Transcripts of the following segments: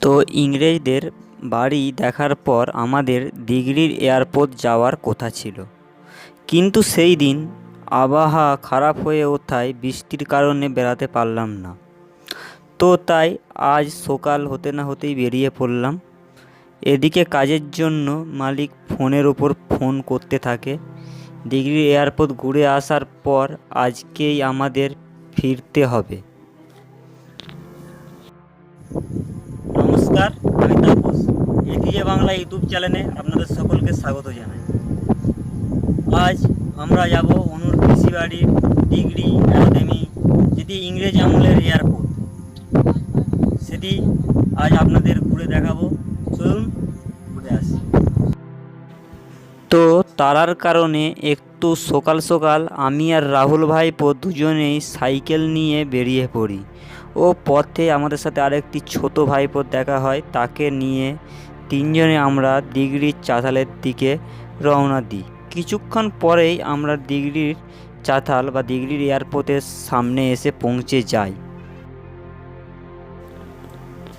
তো ইংরেজদের বাড়ি দেখার পর আমাদের দিগড়ির এয়ারপোর্ট যাওয়ার কথা ছিল। কিন্তু সেই দিন আবহাওয়া খারাপ হয়ে ওঠায় বৃষ্টির কারণে বেড়াতে পারলাম না। তো তাই আজ সকাল হতে না হতেই বেরিয়ে পড়লাম। এদিকে কাজের জন্য মালিক ফোনের ওপর ফোন করতে থাকে। দিগড়ি এয়ারপোর্ট ঘুরে আসার পর আজকেই আমাদের ফিরতে হবে। নমস্কার, আমি তাপস, এটিএ বাংলা ইউটিউব চ্যানেলে আপনাদের সকলকে স্বাগত জানাই। আজ আমরা যাব অনুর কৃষিবাড়ির ডিগ্রি একাডেমি, যেটি ইংরেজ আমলের এয়ারপোর্ট। সেটি আজ আপনাদের ঘুরে দেখাবো। চলুন, ঘুরে আসি। তো তারার কারণে একটু সকাল সকাল আমি আর রাহুল ভাইপো দুজনেই সাইকেল নিয়ে বেরিয়ে পড়ি। ও পথে আমাদের সাথে আরেকটি ছোট ভাইপোর দেখা হয়। তাকে নিয়ে তিনজনে আমরা দিগড়ির চাতালের দিকে রওনা দিই। কিছুক্ষণ পরেই আমরা দিগড়ির চাতাল বা দিগড়ির এয়ারপোর্টের সামনে এসে পৌঁছে যাই।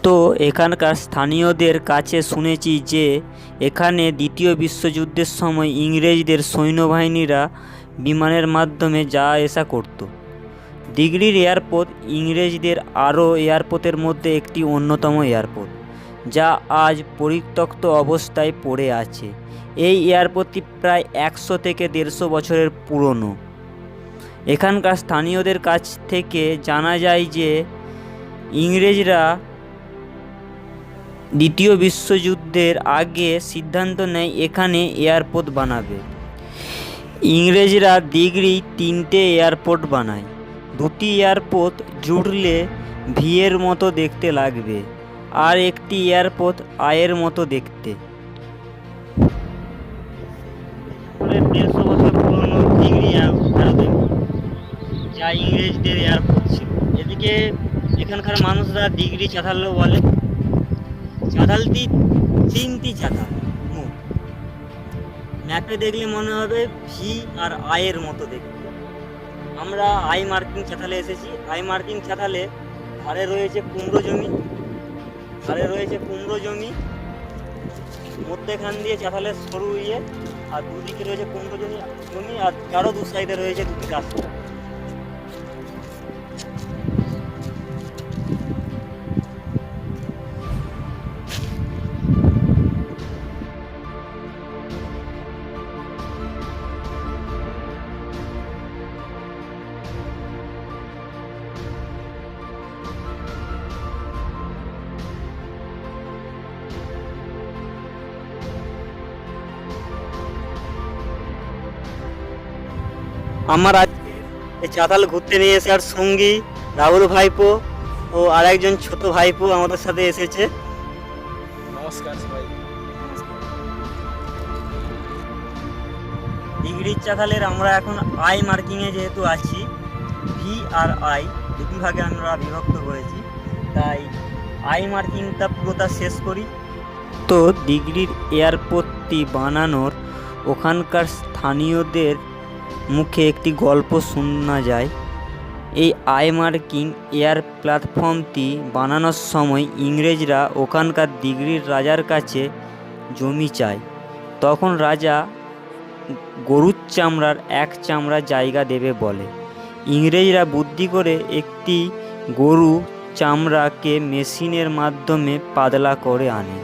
তো এখানকার স্থানীয়দের কাছে শুনেছি যে, এখানে দ্বিতীয় বিশ্বযুদ্ধের সময় ইংরেজদের সৈন্যবাহিনীরা বিমানের মাধ্যমে যা আসা করত। দিগড়ির এয়ারপোর্ট ইংরেজদের আরও এয়ারপোর্টের মধ্যে একটি অন্যতম এয়ারপোর্ট, যা আজ পরিত্যক্ত অবস্থায় পড়ে আছে। এই এয়ারপোর্টটি প্রায় একশো থেকে দেড়শো বছরের পুরনো। এখানকার স্থানীয়দের কাছ থেকে জানা যায় যে, ইংরেজরা দ্বিতীয় বিশ্বযুদ্ধের আগে সিদ্ধান্ত নেয় এখানে এয়ারপোর্ট বানাবে। ইংরেজরা দিগড়ি তিনটে এয়ারপোর্ট বানায়। দুটি এয়ারপোর্ট জুড়লে ভিয়ের মতো দেখতে লাগবে আর একটি এয়ারপোর্ট আয়ের মতো দেখতে। দেড়শো বছর পুরনো দিগড়ি যা ইংরেজদের এয়ারপোর্ট ছিল। এদিকে এখানকার মানুষরা ডিগ্রি চাতালও বলে। চাতালটি তিনটি মোট ম্যাপে দেখলে মনে হবে ভি আর আয়ের মতো দেখতে। আমরা আই মার্কিং চাতালে এসেছি। আই মার্কিং চাতালে ধারে রয়েছে কুমড়ো জমি। ধারে রয়েছে কুমড়ো জমি। মধ্যেখান দিয়ে চাতালের সরু ইয়ে আর দুদিকে রয়েছে কুমড়ো জমি। জমি আর চারো দু সাইডে রয়েছে দুটি রাস্তা আমার আজকে এই চাতাল ঘুরতে নিয়ে এসে আর সঙ্গী রাহুল ভাইপো ও আর একজন ছোট ভাইপো আমাদের সাথে এসেছে। নমস্কার সবাই। ডিগ্রির চাতালের আমরা এখন আই মার্কিংয়ে যেহেতু আছি ভি আর আই দুটি ভাগে আমরা বিভক্ত করেছি তাই আই মার্কিংটা পুরোটা শেষ করি। তো ডিগ্রির এয়ারপোর্টটি বানানোর ওখানকার স্থানীয়দের মুখে একটি গল্প শোনা যায়। এই আই মার্কিং এয়ার প্ল্যাটফর্মটি বানানোর সময় ইংরেজরা ওখানকার দিগড়ির রাজার কাছে জমি চায়। তখন রাজা গরুর চামড়ার এক চামড়া জায়গা দেবে বলে। ইংরেজরা বুদ্ধি করে একটি গরু চামড়াকে মেশিনের মাধ্যমে পাতলা করে আনে।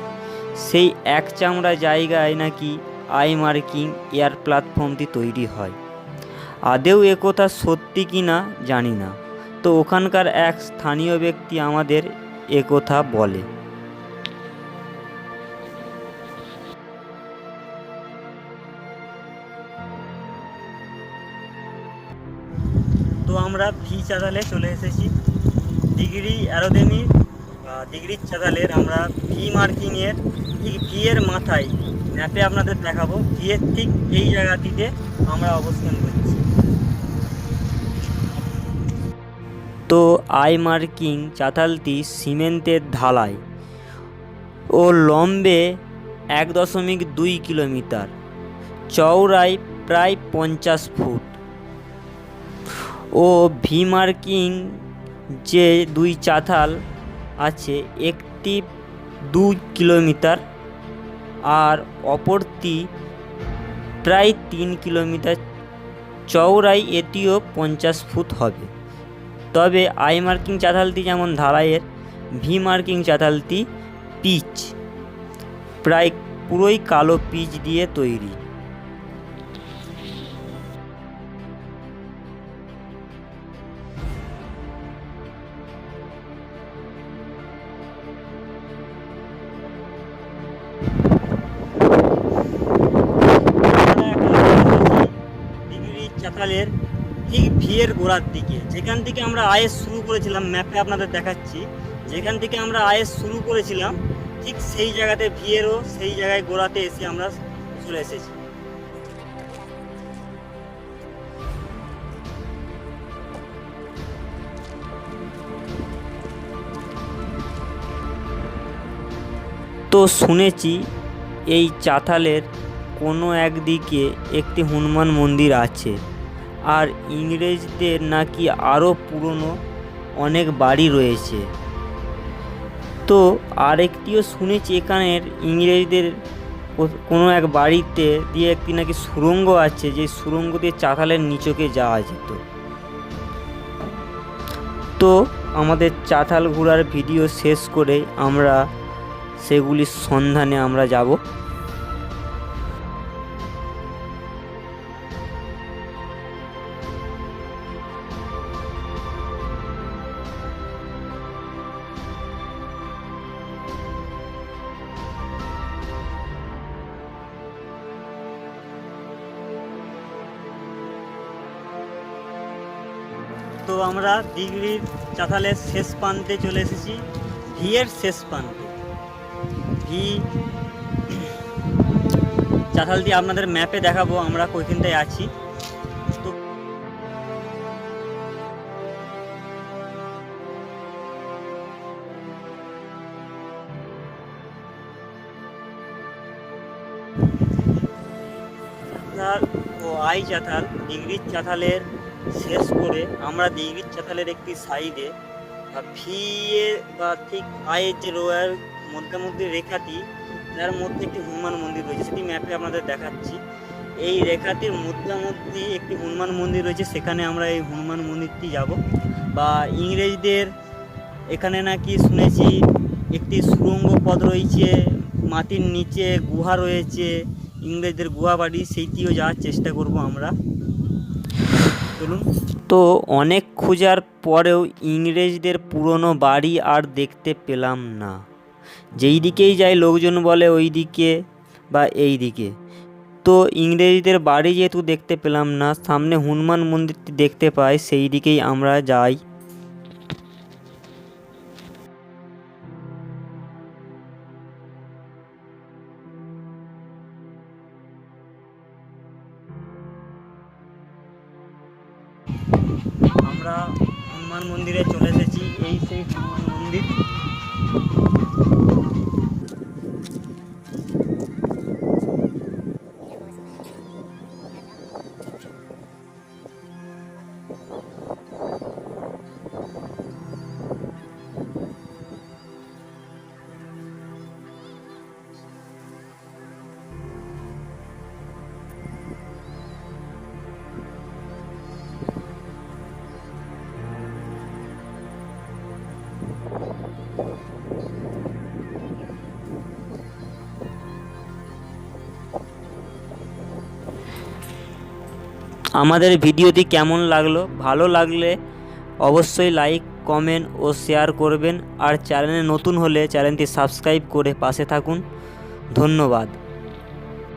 সেই এক চামড়া জায়গায় নাকি আই মার্কিং এয়ার প্ল্যাটফর্মটি তৈরি হয়। আদেও একথা সত্যি কি না জানি না। তো ওখানকার এক স্থানীয় ব্যক্তি আমাদের একথা বলে। তো আমরা ভি চাতালে চলে এসেছি। ডিগ্রি অ্যারোডেমি ডিগ্রির চাতালের আমরা ভি মার্কিংয়ের ঠিক ভি এর মাথায় ম্যাপে আপনাদের দেখাবো। ভি এর ঠিক এই জায়গাটিতে আমরা অবস্থান করছি। তো আই মার্কিং চাতালটি সিমেন্টের ঢালাই ও লম্বে এক দশমিক দুই কিলোমিটার, চওড়ায় প্রায় পঞ্চাশ ফুট। ও ভি মার্কিং যে দুই চাতাল আছে একটি দু কিলোমিটার আর অপরটি প্রায় তিন কিলোমিটার চওড়াই এটিও পঞ্চাশ ফুট হবে। তবে আই মার্কিং চাতালটি যেমন ঢালাইয়ের ভি মার্কিং চাতালটি পিচ, প্রায় পুরোই কালো পিচ দিয়ে তৈরি। চাতালের ঠিক ভিয়ের গোড়ার দিকে। যেখান থেকে আমরা আয়েস শুরু করেছিলাম ম্যাপে আপনাদের দেখাচ্ছি। যেখান থেকে আমরা আয়েস শুরু করেছিলাম, ঠিক সেই জায়গাতে ভিয়েরও সেই জায়গায় গোড়াতে এসে আমরা চলে এসেছি। তো শুনেছি এই চাতালের কোনো একদিকে একটি হনুমান মন্দির আছে। আর ইংরেজদের নাকি আরও পুরনো অনেক বাড়ি রয়েছে। তো আরেকটিও শুনেছি এখানের ইংরেজদের কোনো এক বাড়িতে দিয়ে একটি নাকি সুড়ঙ্গ আছে, যে সুরঙ্গ দিয়ে চাতালের নিচকে যাওয়া যেত। তো আমাদের চাতাল ঘোরার ভিডিও শেষ করে আমরা সেগুলির সন্ধানে আমরা যাব। আমরা দিঘলির চাতালের শেষ প্রান্তে চলে এসেছি। ভিয়ের শেষ প্রান্তে। ভি চাতালটি আপনাদের ম্যাপে দেখাবো, আমরা কইখানটায় আছি। ও আই চাতাল ডিগ্রির চাতালের শেষ করে আমরা ডিগ্রির চাতালের একটি সাইডে ভি এ বা ঠিক আয়ের যে রোয়ার মধ্যে রেখাটি যার মধ্যে একটি হনুমান মন্দির রয়েছে, সেটি ম্যাপে আপনাদের দেখাচ্ছি। এই রেখাটির মধ্যে একটি হনুমান মন্দির রয়েছে, সেখানে আমরা এই হনুমান মন্দিরটি যাব। বা ইংরেজদের এখানে নাকি শুনেছি, একটি সুড়ঙ্গ পথ রয়েছে, মাটির নিচে গুহা রয়েছে, ইংরেজদের গুহা বাড়ি, সেইটিও যাওয়ার চেষ্টা করব আমরা। তো অনেক খোঁজার পরেও ইংরেজদের পুরনো বাড়ি আর দেখতে পেলাম না। যেই দিকেই যাই লোকজন বলে ওই দিকে বা এই দিকে। তো ইংরেজদের বাড়ি যেহেতু দেখতে পেলাম না, সামনে হনুমান মন্দিরটি দেখতে পাই, সেই দিকেই আমরা যাই। এসেছি এই আমাদের ভিডিওটি কেমন লাগল? ভালো লাগলে অবশ্যই লাইক, কমেন্ট ও শেয়ার করবেন। আর চ্যানেলে নতুন হলে চ্যানেলটি সাবস্ক্রাইব করে পাশে থাকুন। ধন্যবাদ।